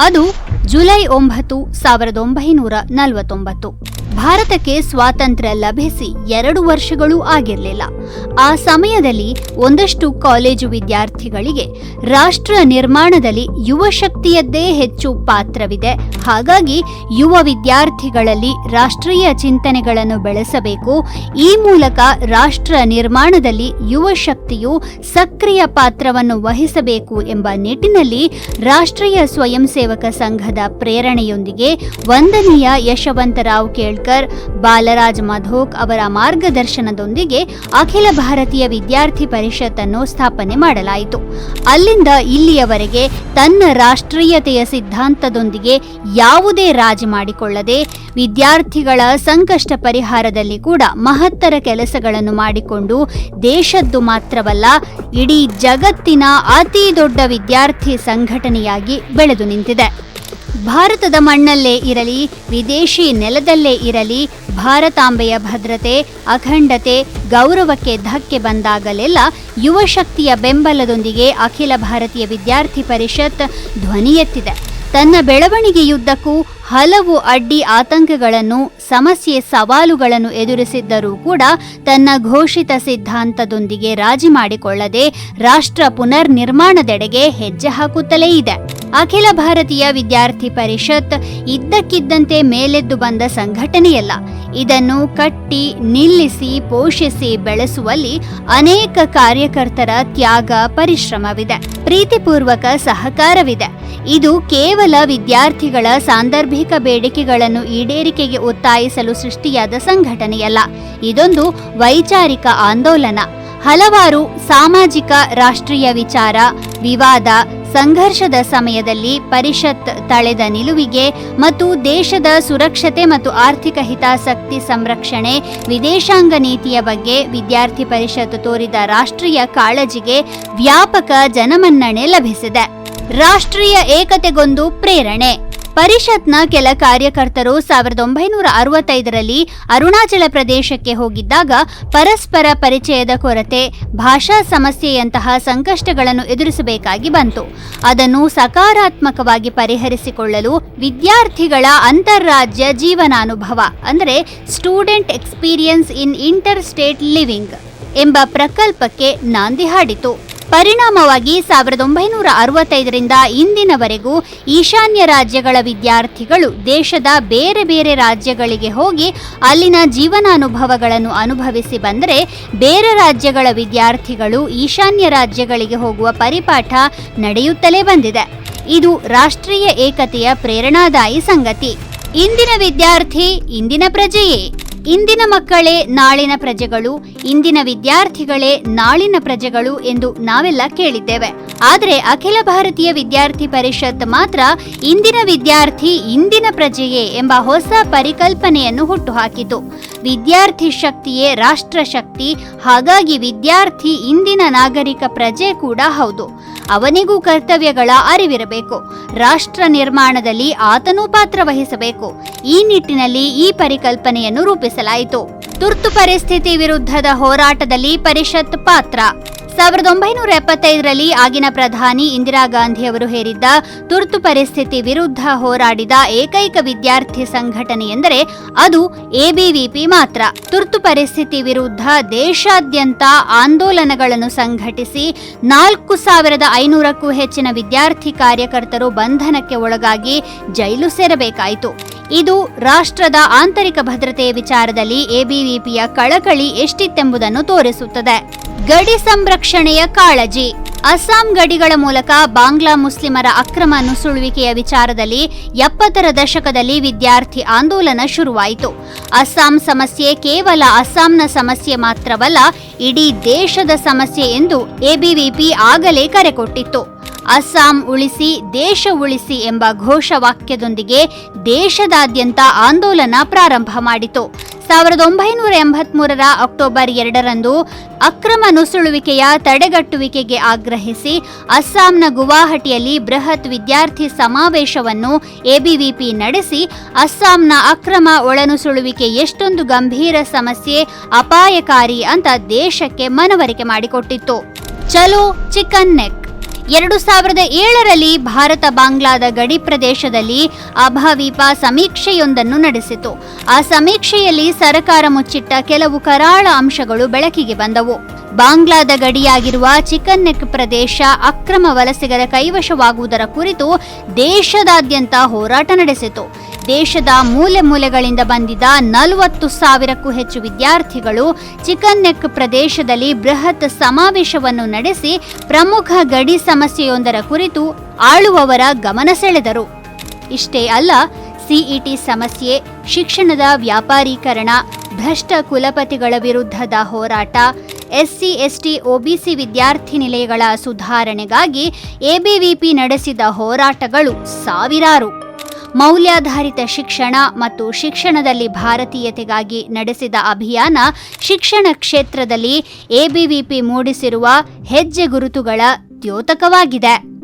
ಅದು ಜುಲೈ ಒಂಬತ್ತು ಸಾವಿರದ ಒಂಬೈನೂರ ನಲವತ್ತೊಂಬತ್ತು. ಭಾರತಕ್ಕೆ ಸ್ವಾತಂತ್ರ್ಯ ಲಭಿಸಿ ಎರಡು ವರ್ಷಗಳೂ ಆಗಿರಲಿಲ್ಲ. ಆ ಸಮಯದಲ್ಲಿ ಒಂದಷ್ಟು ಕಾಲೇಜು ವಿದ್ಯಾರ್ಥಿಗಳಿಗೆ ರಾಷ್ಟ್ರ ನಿರ್ಮಾಣದಲ್ಲಿ ಯುವ ಶಕ್ತಿಯದ್ದೇ ಹೆಚ್ಚು ಪಾತ್ರವಿದೆ. ಹಾಗಾಗಿ ಯುವ ವಿದ್ಯಾರ್ಥಿಗಳಲ್ಲಿ ರಾಷ್ಟ್ರೀಯ ಚಿಂತನೆಗಳನ್ನು ಬೆಳೆಸಬೇಕು. ಈ ಮೂಲಕ ರಾಷ್ಟ್ರ ನಿರ್ಮಾಣದಲ್ಲಿ ಯುವ ಶಕ್ತಿಯು ಸಕ್ರಿಯ ಪಾತ್ರವನ್ನು ವಹಿಸಬೇಕು ಎಂಬ ನಿಟ್ಟಿನಲ್ಲಿ ರಾಷ್ಟ್ರೀಯ ಸ್ವಯಂ ಸೇವಕ ಸಂಘದ ಪ್ರೇರಣೆಯೊಂದಿಗೆ ವಂದನೀಯ ಯಶವಂತರಾವ್ ಕೇಳ್ಕರ್ ಬಾಲರಾಜ್ ಮಧೋಕ್ ಅವರ ಮಾರ್ಗದರ್ಶನದೊಂದಿಗೆ ಅಖಿಲ ಭಾರತೀಯ ವಿದ್ಯಾರ್ಥಿ ಪರಿಷತ್ತನ್ನು ಸ್ಥಾಪನೆ ಮಾಡಲಾಯಿತು. ಅಲ್ಲಿಂದ ಇಲ್ಲಿಯವರೆಗೆ ತನ್ನ ರಾಷ್ಟ್ರೀಯತೆಯ ಸಿದ್ಧಾಂತದೊಂದಿಗೆ ಯಾವುದೇ ರಾಜಿ ಮಾಡಿಕೊಳ್ಳದೆ ವಿದ್ಯಾರ್ಥಿಗಳ ಸಂಕಷ್ಟ ಪರಿಹಾರದಲ್ಲಿ ಕೂಡ ಮಹತ್ತರ ಕೆಲಸಗಳನ್ನು ಮಾಡಿಕೊಂಡು ದೇಶದ್ದು ಮಾತ್ರವಲ್ಲ, ಇಡೀ ಜಗತ್ತಿನ ಅತಿ ದೊಡ್ಡ ವಿದ್ಯಾರ್ಥಿ ಸಂಘಟನೆಯಾಗಿ ಬೆಳೆದು ನಿಂತಿದೆ. ಭಾರತದ ಮಣ್ಣಲ್ಲೇ ಇರಲಿ, ವಿದೇಶಿ ನೆಲದಲ್ಲೇ ಇರಲಿ, ಭಾರತಾಂಬೆಯ ಭದ್ರತೆ, ಅಖಂಡತೆ, ಗೌರವಕ್ಕೆ ಧಕ್ಕೆ ಬಂದಾಗಲೆಲ್ಲ ಯುವಶಕ್ತಿಯ ಬೆಂಬಲದೊಂದಿಗೆ ಅಖಿಲ ಭಾರತೀಯ ವಿದ್ಯಾರ್ಥಿ ಪರಿಷತ್ ಧ್ವನಿ ಎತ್ತಿದೆ ತನ್ನ ಬೆಳವಣಿಗೆಯುದ್ದಕ್ಕೂ ಹಲವು ಅಡ್ಡಿ ಆತಂಕಗಳನ್ನು, ಸಮಸ್ಯೆ ಸವಾಲುಗಳನ್ನು ಎದುರಿಸಿದ್ದರೂ ಕೂಡ ತನ್ನ ಘೋಷಿತ ಸಿದ್ಧಾಂತದೊಂದಿಗೆ ರಾಜಿ ಮಾಡಿಕೊಳ್ಳದೆ ರಾಷ್ಟ್ರ ಪುನರ್ ನಿರ್ಮಾಣದೆಡೆಗೆ ಹೆಜ್ಜೆ ಹಾಕುತ್ತಲೇ ಇದೆ. ಅಖಿಲ ಭಾರತೀಯ ವಿದ್ಯಾರ್ಥಿ ಪರಿಷತ್ ಇದ್ದಕ್ಕಿದ್ದಂತೆ ಮೇಲೆದ್ದು ಬಂದ ಸಂಘಟನೆಯಲ್ಲ. ಇದನ್ನು ಕಟ್ಟಿ, ನಿಲ್ಲಿಸಿ, ಪೋಷಿಸಿ ಬೆಳೆಸುವಲ್ಲಿ ಅನೇಕ ಕಾರ್ಯಕರ್ತರ ತ್ಯಾಗ, ಪರಿಶ್ರಮವಿದೆ. ಪ್ರೀತಿಪೂರ್ವಕ ಸಹಕಾರವಿದೆ. ಇದು ಕೇವಲ ವಿದ್ಯಾರ್ಥಿಗಳ ಸಾಂದರ್ಭಿಕ ಬೇಡಿಕೆಗಳನ್ನು ಈಡೇರಿಕೆಗೆ ಒತ್ತಾಯಿಸಲು ಸೃಷ್ಟಿಯಾದ ಸಂಘಟನೆಯಲ್ಲ. ಇದೊಂದು ವೈಚಾರಿಕ ಆಂದೋಲನ. ಹಲವಾರು ಸಾಮಾಜಿಕ, ರಾಷ್ಟ್ರೀಯ ವಿಚಾರ, ವಿವಾದ, ಸಂಘರ್ಷದ ಸಮಯದಲ್ಲಿ ಪರಿಷತ್ ತಳೆದ ನಿಲುವಿಗೆ ಮತ್ತು ದೇಶದ ಸುರಕ್ಷತೆ ಮತ್ತು ಆರ್ಥಿಕ ಹಿತಾಸಕ್ತಿ ಸಂರಕ್ಷಣೆ, ವಿದೇಶಾಂಗ ನೀತಿಯ ಬಗ್ಗೆ ವಿದ್ಯಾರ್ಥಿ ಪರಿಷತ್ ತೋರಿದ ರಾಷ್ಟ್ರೀಯ ಕಾಳಜಿಗೆ ವ್ಯಾಪಕ ಜನಮನ್ನಣೆ ಲಭಿಸಿದೆ. ರಾಷ್ಟ್ರೀಯ ಏಕತೆಗೊಂದು ಪ್ರೇರಣೆ. ಪರಿಷತ್ನ ಕೆಲ ಕಾರ್ಯಕರ್ತರು ಸಾವಿರದ ಒಂಬೈನೂರ ಅರವತ್ತೈದರಲ್ಲಿ ಅರುಣಾಚಲ ಪ್ರದೇಶಕ್ಕೆ ಹೋಗಿದ್ದಾಗ ಪರಸ್ಪರ ಪರಿಚಯದ ಕೊರತೆ, ಭಾಷಾ ಸಮಸ್ಯೆಯಂತಹ ಸಂಕಷ್ಟಗಳನ್ನು ಎದುರಿಸಬೇಕಾಗಿ ಬಂತು. ಅದನ್ನು ಸಕಾರಾತ್ಮಕವಾಗಿ ಪರಿಹರಿಸಿಕೊಳ್ಳಲು ವಿದ್ಯಾರ್ಥಿಗಳ ಅಂತಾರಾಜ್ಯ ಜೀವನಾನುಭವ, ಅಂದರೆ student experience in interstate living ಎಂಬ ಪ್ರಕಲ್ಪಕ್ಕೆ ನಾಂದಿ ಹಾಡಿತು. ಪರಿಣಾಮವಾಗಿ ಸಾವಿರದ ಒಂಬೈನೂರ ಅರವತ್ತೈದರಿಂದ ಇಂದಿನವರೆಗೂ ಈಶಾನ್ಯ ರಾಜ್ಯಗಳ ವಿದ್ಯಾರ್ಥಿಗಳು ದೇಶದ ಬೇರೆ ಬೇರೆ ರಾಜ್ಯಗಳಿಗೆ ಹೋಗಿ ಅಲ್ಲಿನ ಜೀವನಾನುಭವಗಳನ್ನು ಅನುಭವಿಸಿ ಬಂದರೆ ಬೇರೆ ರಾಜ್ಯಗಳ ವಿದ್ಯಾರ್ಥಿಗಳು ಈಶಾನ್ಯ ರಾಜ್ಯಗಳಿಗೆ ಹೋಗುವ ಪರಿಪಾಠ ನಡೆಯುತ್ತಲೇ ಬಂದಿದೆ. ಇದು ರಾಷ್ಟ್ರೀಯ ಏಕತೆಯ ಪ್ರೇರಣಾದಾಯಿ ಸಂಗತಿ. ಇಂದಿನ ವಿದ್ಯಾರ್ಥಿ ಇಂದಿನ ಪ್ರಜೆಯೇ. ಇಂದಿನ ಮಕ್ಕಳೇ ನಾಳಿನ ಪ್ರಜೆಗಳು ಇಂದಿನ ವಿದ್ಯಾರ್ಥಿಗಳೇ ನಾಳಿನ ಪ್ರಜೆಗಳು ಎಂದು ನಾವೆಲ್ಲ ಕೇಳಿದ್ದೇವೆ. ಆದರೆ ಅಖಿಲ ಭಾರತೀಯ ವಿದ್ಯಾರ್ಥಿ ಪರಿಷತ್ ಮಾತ್ರ ಇಂದಿನ ವಿದ್ಯಾರ್ಥಿ ಇಂದಿನ ಪ್ರಜೆಯೇ ಎಂಬ ಹೊಸ ಪರಿಕಲ್ಪನೆಯನ್ನು ಹುಟ್ಟುಹಾಕಿತು. ವಿದ್ಯಾರ್ಥಿ ಶಕ್ತಿಯೇ ರಾಷ್ಟ್ರ ಶಕ್ತಿ ಹಾಗಾಗಿ ವಿದ್ಯಾರ್ಥಿ ಇಂದಿನ ನಾಗರಿಕ ಪ್ರಜೆ ಕೂಡ ಹೌದು. ಅವನಿಗೂ ಕರ್ತವ್ಯಗಳ ಅರಿವಿರಬೇಕು. ರಾಷ್ಟ್ರ ನಿರ್ಮಾಣದಲ್ಲಿ ಆತನೂ ಪಾತ್ರ ವಹಿಸಬೇಕು. ಈ ನಿಟ್ಟಿನಲ್ಲಿ ಈ ಪರಿಕಲ್ಪನೆಯನ್ನು ರೂಪಿಸಲಾಯಿತು. ತುರ್ತು ಪರಿಸ್ಥಿತಿ ವಿರುದ್ಧದ ಹೋರಾಟದಲ್ಲಿ ಪರಿಷತ್ ಪಾತ್ರ. ಸಾವಿರದ ಒಂಬೈನೂರ ಎಪ್ಪತ್ತೈದರಲ್ಲಿ ಆಗಿನ ಪ್ರಧಾನಿ ಇಂದಿರಾ ಗಾಂಧಿ ಅವರು ಹೇರಿದ್ದ ತುರ್ತು ಪರಿಸ್ಥಿತಿ ವಿರುದ್ಧ ಹೋರಾಡಿದ ಏಕೈಕ ವಿದ್ಯಾರ್ಥಿ ಸಂಘಟನೆ ಎಂದರೆ ಅದು ಎಬಿವಿಪಿ ಮಾತ್ರ. ತುರ್ತು ಪರಿಸ್ಥಿತಿ ವಿರುದ್ಧ ದೇಶಾದ್ಯಂತ ಆಂದೋಲನಗಳನ್ನು ಸಂಘಟಿಸಿ ನಾಲ್ಕು ಸಾವಿರದ ಐನೂರಕ್ಕೂ ಹೆಚ್ಚಿನ ವಿದ್ಯಾರ್ಥಿ ಕಾರ್ಯಕರ್ತರು ಬಂಧನಕ್ಕೆ ಒಳಗಾಗಿ ಜೈಲು ಸೇರಬೇಕಾಯಿತು. ಇದು ರಾಷ್ಟ್ರದ ಆಂತರಿಕ ಭದ್ರತೆಯ ವಿಚಾರದಲ್ಲಿ ಎಬಿವಿಪಿಯ ಕಳಕಳಿ ಎಷ್ಟಿತ್ತೆಂಬುದನ್ನು ತೋರಿಸುತ್ತದೆ. ಗಡಿ ಸಂರಕ್ಷಣೆಯ ಕಾಳಜಿ. ಅಸ್ಸಾಂ ಗಡಿಗಳ ಮೂಲಕ ಬಾಂಗ್ಲಾ ಮುಸ್ಲಿಮರ ಅಕ್ರಮ ನುಸುಳುವಿಕೆಯ ವಿಚಾರದಲ್ಲಿ ಎಪ್ಪತ್ತರ ದಶಕದಲ್ಲಿ ವಿದ್ಯಾರ್ಥಿ ಆಂದೋಲನ ಶುರುವಾಯಿತು. ಅಸ್ಸಾಂ ಸಮಸ್ಯೆ ಕೇವಲ ಅಸ್ಸಾಂನ ಸಮಸ್ಯೆ ಮಾತ್ರವಲ್ಲ, ಇಡೀ ದೇಶದ ಸಮಸ್ಯೆ ಎಂದು ಎಬಿವಿಪಿ ಆಗಲೇ ಕರೆ ಕೊಟ್ಟಿತ್ತು. ಅಸ್ಸಾಂ ಉಳಿಸಿ, ದೇಶ ಉಳಿಸಿ ಎಂಬ ಘೋಷವಾಕ್ಯದೊಂದಿಗೆ ದೇಶದಾದ್ಯಂತ ಆಂದೋಲನ ಪ್ರಾರಂಭ ಮಾಡಿತು. ಸಾವಿರದ ಒಂಬೈನೂರ ಎಂಬತ್ಮೂರರ ಅಕ್ಟೋಬರ್ ಎರಡರಂದು ಅಕ್ರಮ ನುಸುಳುವಿಕೆಯ ತಡೆಗಟ್ಟುವಿಕೆಗೆ ಆಗ್ರಹಿಸಿ ಅಸ್ಸಾಂನ ಗುವಾಹಟಿಯಲ್ಲಿ ಬೃಹತ್ ವಿದ್ಯಾರ್ಥಿ ಸಮಾವೇಶವನ್ನು ಎಬಿವಿಪಿ ನಡೆಸಿ ಅಸ್ಸಾಂನ ಅಕ್ರಮ ಒಳನುಸುಳುವಿಕೆ ಎಷ್ಟೊಂದು ಗಂಭೀರ ಸಮಸ್ಯೆ, ಅಪಾಯಕಾರಿ ಅಂತ ದೇಶಕ್ಕೆ ಮನವರಿಕೆ ಮಾಡಿಕೊಟ್ಟಿತ್ತು. ಚಲೋ ಚಿಕನ್ ನೆಕ್. ಎರಡು ಸಾವಿರದ ಏಳರಲ್ಲಿ ಭಾರತ ಬಾಂಗ್ಲಾದ ಗಡಿ ಪ್ರದೇಶದಲ್ಲಿ ಅಭಾವೀಪ ಸಮೀಕ್ಷೆಯೊಂದನ್ನು ನಡೆಸಿತು. ಆ ಸಮೀಕ್ಷೆಯಲ್ಲಿ ಸರಕಾರ ಮುಚ್ಚಿಟ್ಟ ಕೆಲವು ಕರಾಳ ಅಂಶಗಳು ಬೆಳಕಿಗೆ ಬಂದವು. ಬಾಂಗ್ಲಾದ ಗಡಿಯಾಗಿರುವ ಚಿಕನ್ ನೆಕ್ ಪ್ರದೇಶ ಅಕ್ರಮ ವಲಸಿಗರ ಕೈವಶವಾಗುವುದರ ಕುರಿತು ದೇಶದಾದ್ಯಂತ ಹೋರಾಟ ನಡೆಸಿತು. ದೇಶದ ಮೂಲೆ ಮೂಲೆಗಳಿಂದ ಬಂದಿದ್ದ ನಲವತ್ತು ಸಾವಿರಕ್ಕೂ ಹೆಚ್ಚು ವಿದ್ಯಾರ್ಥಿಗಳು ಚಿಕನ್ ನೆಕ್ ಪ್ರದೇಶದಲ್ಲಿ ಬೃಹತ್ ಸಮಾವೇಶವನ್ನು ನಡೆಸಿ ಪ್ರಮುಖ ಗಡಿ ಸಮಸ್ಯೆಯೊಂದರ ಕುರಿತು ಆಳುವವರ ಗಮನ ಸೆಳೆದರು. ಇಷ್ಟೇ ಅಲ್ಲ, ಸಿಇಟಿ ಸಮಸ್ಯೆ, ಶಿಕ್ಷಣದ ವ್ಯಾಪಾರೀಕರಣ, ಭ್ರಷ್ಟ ಕುಲಪತಿಗಳ ವಿರುದ್ಧದ ಹೋರಾಟ ಎಸ್ಸಿ, ಎಸ್ಟಿ, ಒಬಿಸಿ ವಿದ್ಯಾರ್ಥಿ ನಿಲಯಗಳ ಸುಧಾರಣೆಗಾಗಿ ಎಬಿವಿಪಿ ನಡೆಸಿದ ಹೋರಾಟಗಳು ಸಾವಿರಾರು. ಮೌಲ್ಯಾಧಾರಿತ ಶಿಕ್ಷಣ ಮತ್ತು ಶಿಕ್ಷಣದಲ್ಲಿ ಭಾರತೀಯತೆಗಾಗಿ ನಡೆಸಿದ ಅಭಿಯಾನ ಶಿಕ್ಷಣ ಕ್ಷೇತ್ರದಲ್ಲಿ ಎಬಿವಿಪಿ ಮೂಡಿಸಿರುವ ಹೆಜ್ಜೆ ಗುರುತುಗಳ ದ್ಯೋತಕವಾಗಿದೆ.